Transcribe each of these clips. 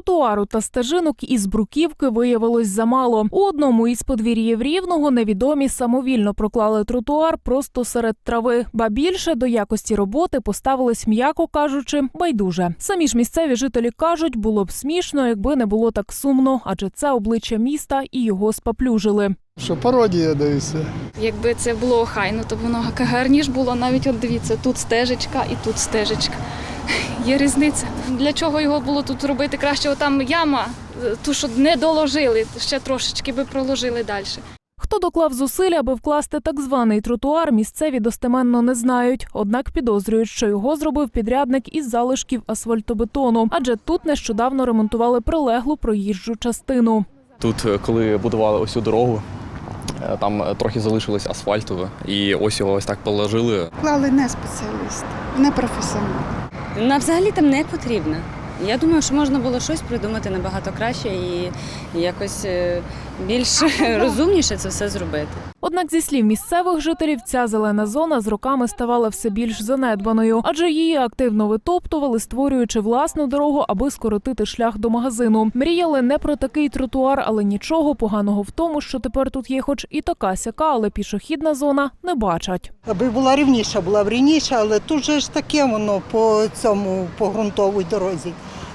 Тротуару та стежинок із бруківки виявилось замало. У одному із подвір'їв рівного невідомі самовільно проклали тротуар просто серед трави. Ба більше до якості роботи поставились, м'яко кажучи, байдуже. Самі ж місцеві жителі кажуть, було б смішно, якби не було так сумно, адже це обличчя міста і його спаплюжили. Що пародія дивися. Якби це було охайно, то воно гарніше було. Навіть от дивіться, тут стежечка і тут стежечка. Є різниця. Для чого його було тут робити? Краще там яма, ту, що не доложили, ще трошечки би проложили далі. Хто доклав зусиль, аби вкласти так званий тротуар, місцеві достеменно не знають. Однак підозрюють, що його зробив підрядник із залишків асфальтобетону, адже тут нещодавно ремонтували прилеглу проїжджу частину. Тут, е, коли будували ось цю дорогу, е, там е, трохи залишилось асфальту, і ось його ось так положили. Клали не спеціалісти, не професіонали. Вона взагалі там не потрібна. Я думаю, що можна було щось придумати набагато краще і якось е, більш розумніше це все зробити. Однак, зі слів місцевих жителів, ця зелена зона з роками ставала все більш занедбаною, адже її активно витоптували, створюючи власну дорогу, аби скоротити шлях до магазину. Мріяли не про такий тротуар, але нічого поганого в тому, що тепер тут є, хоч і така сяка, але пішохідна зона не бачать. Аби була рівніша, була б рівніша, але тут же ж таке воно по цьому по ґрунтовій дорозі.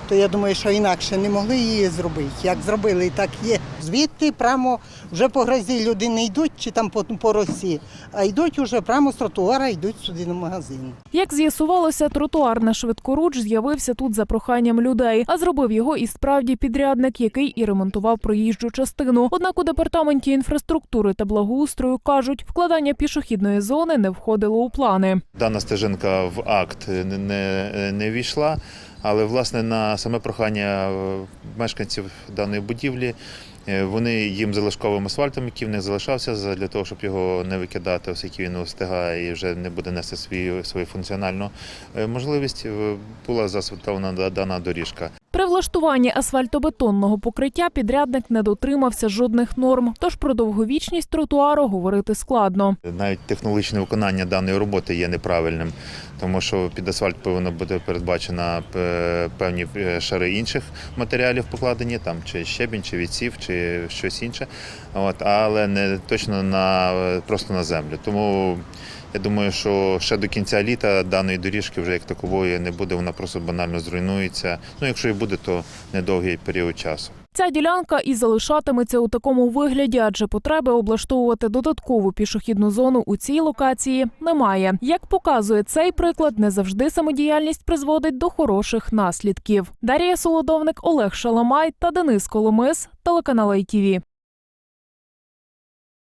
То я думаю, що інакше не могли її зробити. Як зробили, так є. Звідти прямо вже по грозі люди не йдуть чи там по, по росі, а йдуть уже прямо з тротуара, йдуть сюди на магазин. Як з'ясувалося, тротуар на швидкоруч з'явився тут за проханням людей, а зробив його і справді підрядник, який і ремонтував проїжджу частину. Однак у департаменті інфраструктури та благоустрою кажуть, вкладання пішохідної зони не входило у плани. Дана стежинка в акт не, не, не війшла, але власне на саме прохання е, мешканців даної будівлі. е, Вони їм залишковим асфальтом, який в них залишався, за- для того, щоб його не викидати, оскільки він устигає і вже не буде нести свою, свою функціональну е, можливість, була заасфальтована дана доріжка. При влаштуванні асфальтобетонного покриття підрядник не дотримався жодних норм, тож про довговічність тротуару говорити складно. Навіть технологічне виконання даної роботи є неправильним, тому що під асфальт повинно бути передбачено е, певні е, шари інших матеріалів покладені, там чи щебінь, чи відсів, чи щось інше. От, але не точно на просто на землю. Тому я думаю, що ще до кінця літа даної доріжки вже як такової не буде, вона просто банально зруйнується. Ну, якщо і буде, то недовгий період часу. Ця ділянка і залишатиметься у такому вигляді, адже потреби облаштовувати додаткову пішохідну зону у цій локації немає. Як показує цей приклад, не завжди самодіяльність призводить до хороших наслідків. Дарія Солодовник, Олег Шаламай та Денис Коломис, телеканал ITV.